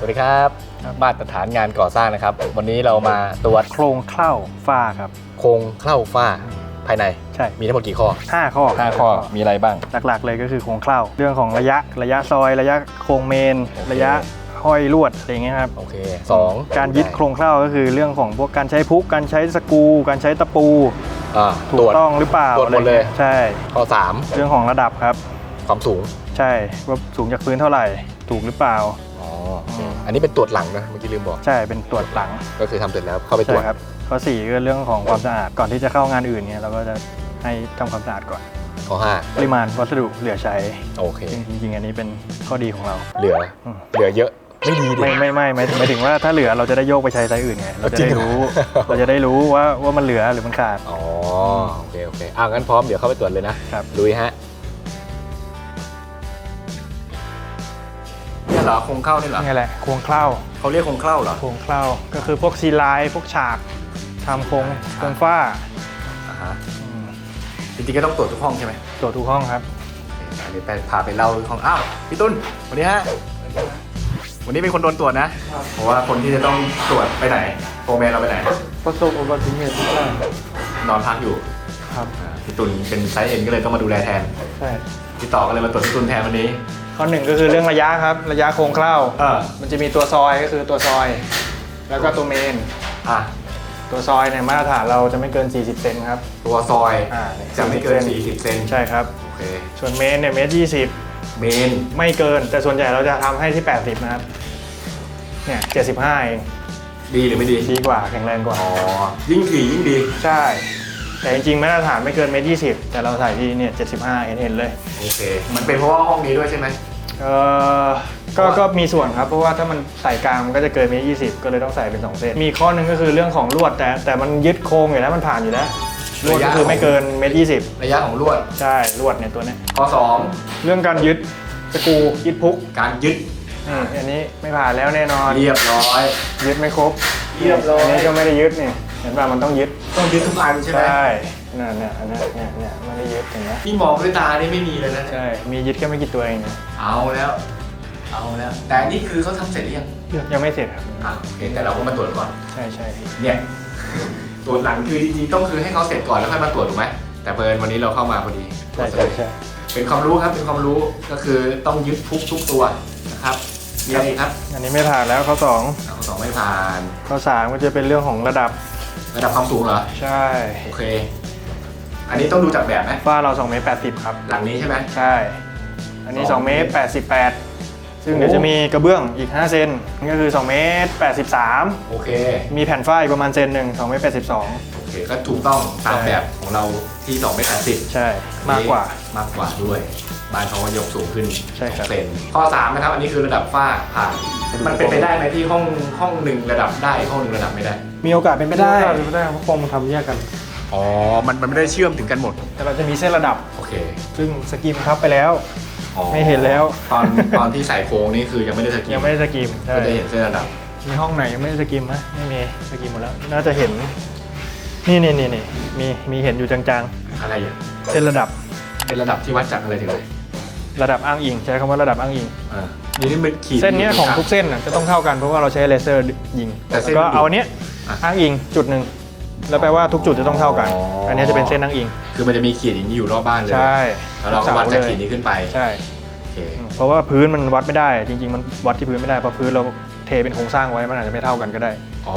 สวัสดีครับมาตรฐานงานก่อสร้างนะครับ วันนี้เรามาตรวจโครงเข้าฝ้าครับ โครงเข้าฝ้าภายในใช่มีทั้งหมดกี่ข้อ 5 ข้อ5ข้อมีอะไรบ้าง หลักๆ เลยก็คือโครงเข้าเรื่องของระยะระยะซอย ระยะโครงเมน โอเค ระยะห้อยลวดอะไรอย่างเงี้ยครับโอเคสองการยึดโครงเข้าก็คือเรื่องของพวกการใช้พุกการใช้สกรูการใช้ตะปูอ่าถูตรกวจ ต้องหรือเปล่าตรวจหมดเลย อะไรงี้ใช่ ข้อเรื่องของระดับครับ3ความสูง ใช่ว่าสูงจากพื้นเท่าไหร่ถูกหรือเปล่า อ๋อโอเคอืมอันนี้เป็นตรวจหลังนะเมื่อกี้ลืมบอก ใช่เป็นตรวจหลังก็คือทำเสร็จแล้วเข้าไปตรใช่วจครับข้อสี่ก็เรื่องของความสะอาดก่อนที่จะเข้างานอื่นเนี่ยเราก็จะให้ทำความสะอาดก่อน ข้อปริมาณวัสดุเหลือใช้5โอเคจริงๆ อันนี้เป็นข้อดีของเรา เหลืออืม เหลือเยอะไม่ดีดิ ไม่ไม่ไม่ไม่หมายถึงว่าถ้าเหลือเราจะได้โยกไปใช้ไซต์อื่นไงเราจะจริได้งเหรอรู้เราจะได้รู้ว่าว่ามันเหลือหรือมันขาด อ๋อโอเคโอเคอ่างั้นพร้อมเดี๋ยวเข้าไปตรวจเลยนะครับ ลุยฮะ เหรอโครงเข้านี่เหรอนี่แหละโครงเคล้าเขาเรียกโครงเข้าเหรอโครงเคล้าก็คือพวกซีไลน์พวกฉากทำโครงโครงฝ้าอ่าฮะอืมจริงๆก็ต้องตรวจทุกห้องใช่ไหมตรวจทุกห้องครับอันนี้ไปพาไปเล่าห้องอ้าวพี่ตุ้นวันนี้ฮะวันนี้เป็นคนโดนตรวจนะ เพราะว่าคนที่จะต้องตรวจไปไหนโฟร์แมนเราไปไหนประสบอุบัติเหตุทุกอย่างนอนพักอยู่ครับอ่าพี่ตุ้นเป็นไซส์เอ็นก็เลยต้องมาดูแลแทนใช่พี่ต่อก็เลยมาตรวจพี่ตุ้นแทนวันนี้ ข้อหนึ่งก็คือเรื่องระยะครับ ระยะโครงเคล้าเออ มันจะมีตัวซอยก็คือตัวซอย แล้วก็ตัวเมน อะ ตัวซอยเนี่ยมาตรฐานเราจะไม่เกิน 40 เซนครับ ตัวซอยอ่าเนี่ยจะไม่เกิน 40 40 เซนใช่ครับ โอเค ส่วนเมนเนี่ยเมตรยี่สิบเมน ไม่เกิน แต่ส่วนใหญ่เราจะทำให้ที่ 80 นะครับ เนี่ย75เองดีหรือไม่ดี ดีกว่าแข็งแรงกว่า อ๋อ ยิ่งถี่ยิ่งดี ใช่ แต่จริงๆมาตรฐานไม่เกินเมตรยี่สิบแต่เราใส่ที่เนี่ย75เห็นเห็นเลย โอเค มันเป็นเพราะว่าห้องนี้ด้วยใช่ไหม เออก็ก็มีส่วนครับ เพราะว่าถ้ามันใส่กลางมันก็จะเกินเมตรยี่สิบก็เลยต้องใส่เป็น2เส้นมีข้อหนึ่งก็คือเรื่องของลวดแต่แต่มันยึดโครงอยู่แล้วมันผ่านอยู่แล้วลวดก็คือไม่เกินเมตรยี่สิบระยะของลวด ใช่ลวดเนี่ยตัวเนี้ยข้อเรื่องการยึดสกรูยึดพุก2การยึดนี่อันนี้ไม่ผ่านแล้วแน่นอนเรียบร้อย ยึดไม่ครบเรียบร้อย อันนี้ก็ไม่ได้ยึดนี่เห็นป่ะมันต้องยึด ต้องยึดทุกอันใช่ไหมใช่นั่นเนี่ยอันเนี้ยเนี่ยเนี่ยไม่ได้ยึดเห็นไหมที่มองด้วยตานี่ไม่มีเลยนะ ใช่ มียึดแค่ไม่กี่ตัวเองนะเอาแล้ว เอาแล้ว แต่อันนี่คือเขาทำเสร็จหรือยังยังไม่เสร็จครับ อะโอเคแต่เราก็มาตรวจก่อน ใช่ใช่เนี่ย ตรวจหลังคือจริงๆต้องคือให้เขาเสร็จก่อนแล้วค่อยมาตรวจถูกไหม แต่เพลินวันนี้เราเข้ามาพอดีใช่ใช่ใช่เป็นความรู้ครับ เป็นความรู้ ก็คือต้องยึดทุกทุกตัวนะครับ มีอะไรอีกครับอันนี้ไม่ผ่านแล้วข้อสองเอาข้อสองไม่ผ่าน ข้อสามก็จะเป็นเรื่องของระดับ ระดับความสูงเหรอ ใช่โอเค อันนี้ต้องดูจากแบบไหมฝ้าเรา2เมตร80 ครับ หลังนี้ใช่ไหม ใช่ อันนี้สอง2เมตร88 ซึ่งเดี๋ยวจะมีกระเบื้องอีก 5 เซนก็คือ2เมตร83 โอเค มีแผ่นฝ้าอีกประมาณเซนหนึ่ง2เมตร82 โอเค ก็ถูกต้องตามใช่แบบของเราที่2เมตร80ใช่ มากกว่า มากกว่าด้วย บ้านเขาก็ยกสูงขึ้นใช่ครับเซนข้อ3นะครับอันนี้คือระดับฝ้าผ่านมันเป็นไปได้ไหมที่ห้องห้องหนึ่งระดับได้ห้องหนึ่งระดับไม่ได้มีโอกาสเป็นไปได้ไม่ได้เพราะโครงมันทำแยกกัน อ๋อมันมันไม่ได้เชื่อมถึงกันหมด แต่เราจะมีเส้นระดับ โอเคซึ่งสกิมทับไปแล้ว อ๋อไม่เห็นแล้ว ตอนตอนที่ใส่โครงนี่คือยังไม่ได้สกิยังไม่ได้สกิมใช่ก็จะเห็นเส้นระดับ มีห้องไหนยังไม่ได้สกิมไหมไม่มีสกิมหมดแล้ว น่าจะเห็น นี่นี่นี่นี่มีมีเห็นอยู่จางอะไรอย่างๆ เส้นระดับ เป็นระดับที่วัดจากอะไรถึงอะไร ระดับอ้างอิงใช้คำว่าระดับอ้างอิง อ่านี่นี่มันขีด เส้นเนี้ยของทุกเส้นน่ะจะต้องเท่ากันเพราะว่าเราใช้เลเซอร์ยิงแต่เส้นก็เอาอันเนี้ยอะ อ้างอิงจุดหนึ่งแล้วแปลว่าทุกจุดจะต้องเท่ากันอ๋ออัอันเนี้ยจะเป็นเส้นอ้างอิง คือมันจะมีขีดอย่างนี้อยู่รอบบ้านเลยใช่แล้วเราก็วัดจากขีดนี้ขึ้นไปใช่โอเคเพราะว่าพื้นมันวัดไม่ได้ จริง ๆ มันวัดที่พื้นไม่ได้เพราะพื้นเราเทเป็นโครงสร้างไว้มันอาจจะไม่เท่ากันก็ได้ อ๋อ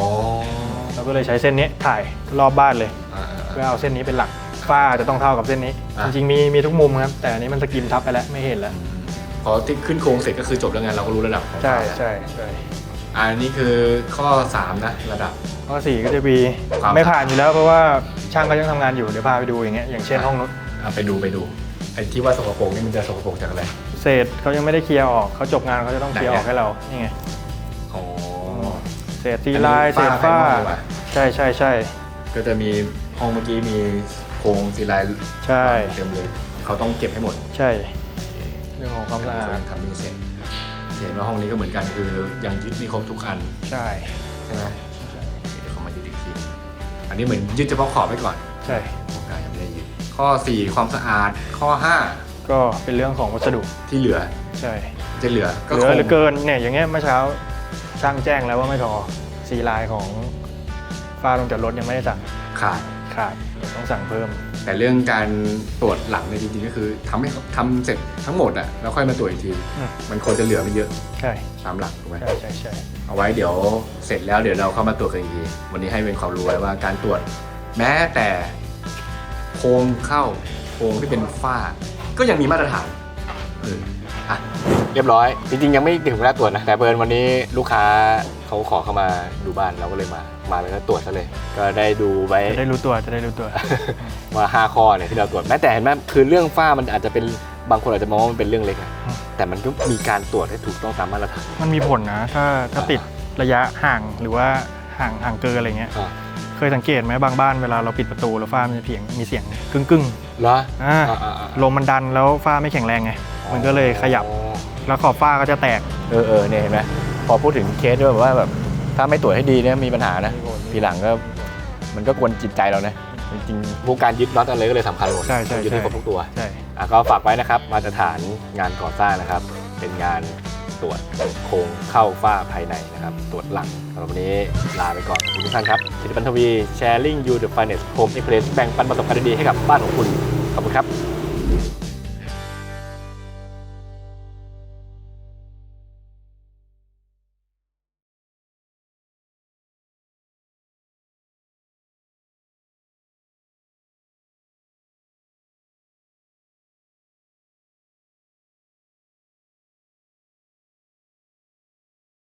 เราก็เลยใช้เส้นนี้ถ่ายรอบบ้านเลยอ่าเพื่อเอาเส้นนี้เป็นหลัก ฝ้าจะต้องเท่ากับเส้นนี้ อะ จริงๆมีมีทุกมุมครับแต่อันนี้มันสกิมทับไปแล้วไม่เห็นแล้วพอที่ขึ้นโครงเสร็จก็คือจบแล้วไงเราก็รู้ระดับของใช่ฝ้าแล้วใช่ใช่อันนี้คือข้อ 3 นะ ระดับ ข้อสี่ก็จะมีความไม่ผ่านอยู่แล้วเพราะว่าช่างก็ยังทำงานอยู่เดี๋ยวพาไปดูอย่างเงี้ยอย่างเช่นห้องนู้นอะไปดูไปดูไอ้ที่ว่าสกปรกนี่มันจะสกปรกจากอะไรเศษเขายังไม่ได้เคลียร์ออกเขาจบงานเขาจะต้องเคลียร์ออกให้เรานี่ไงอ๋อ เศษซีไลน์เศษฝ้าอันนี้ฝ้าภายนอกดีกว่า ใช่ใช่ใช่ก็จะมีห้องเมื่อกี้มี โครงสีลายใช่ เต็มเลยเขาต้องเก็บให้หมดใช่ เรื่องของความสะอาดทำนี่เสร็จเห็นว่าห้องนี้ก็เหมือนกันคือยังยึดไม่ครบทุกอันใช่ ใช่ไหมเดี๋ยวเขามายึดอีกทีอันนี้เหมือนยึดเฉพาะขอบไว้ก่อนใช่ โครงการยังไม่ได้ยึดข้อ 4 ความสะอาดข้อ ก็เป็นเรื่องของวัสดุ5 ที่เหลือใช่จะเหลือก็เหลืคองหรือเกินเนี่ยอย่างเงี้ยเมื่อเช้าช่างแจ้งแล้วว่าไม่ทอซีไลน์ของฝ้าลงจากรถยังไม่ได้สั่งขาดขาดเดี๋ยว ต้องสั่งเพิ่ม แต่เรื่องการตรวจหลังเนี่ยจริงๆก็คือทำให้ทำเสร็จทั้งหมดอะแล้วค่อยมาตรวจอีกที อืม มันควรจะเหลือไม่เยอะใช่ตามหลักถูกไหม ใช่ใช่ใช่เอาไว้เดี๋ยวเสร็จแล้วเดี๋ยวเราเข้ามาตรวจกันอีกทีวันนี้ให้เป็นความรู้ไว้ว่าการตรวจ แม้แต่โครงเข้าโครงที่เป็นฝ้า ก็ยังมีมาตรฐานเอออะ เรียบร้อย จริงๆ ยังไม่ถึงเวลาตรวจนะ แต่เบิร์นวันนี้ลูกค้าเขาขอเข้ามาดูบ้านเราก็เลยมา มาแล้วก็ตรวจซะเลย ก็ได้ดูไว้ จะได้รู้ตัวจะได้รู้ตัว ว่า5ข้อเนี่ยที่เราตรวจแม้แต่เห็นไหมคือเรื่องฝ้ามันอาจจะเป็นบางคนอาจจะมองว่ามันเป็นเรื่องเล็กนะอืม แต่มันก็มีการตรวจให้ถูกต้องตามมาตรฐาน มันมีผลนะ ถ้าถ้าติดระยะห่างหรือว่าห่างห่างเกินอะไรเงี้ย อ่าเคยสังเกตไหมบางบ้านเวลาเราปิดประตูแล้วฝ้ามันจะเพียงมีเสียงกึ้งกึ้งเหรอๆอ่าอ่าอ่าอ่าลมมันดันแล้วฝ้าไม่แข็งแรงไง มันก็เลยขยับ อ๋อ แล้วขอบฝ้าก็จะแตก เออเออเนี่ยเห็นไหมพอพูดถึงเคสด้วยแบบว่าแบบถ้าไม่ตรวจให้ดีเนี่ยมีปัญหานะทีหลังก็มันก็กวนจิตใจเรานะจริงๆพวกการยึดน็อตอะไรก็เลยสำคัญหมดใช่ใช่ยึดให้ใช่ครบทุกตัวใช่อะก็ฝากไว้นะครับมาตรฐานงานก่อสร้างนะครับ เป็นงานตรวจโครงเข้าฝ้าภายในนะครับ ตรวจหลังสำหรับวันนี้ลาไปก่อนขอบคุณทุกท่านครับสิริพันธวี sharing you the finest home experience แบ่งปันประสบการณ์ดีๆให้กับบ้านของคุณ ขอบคุณครับ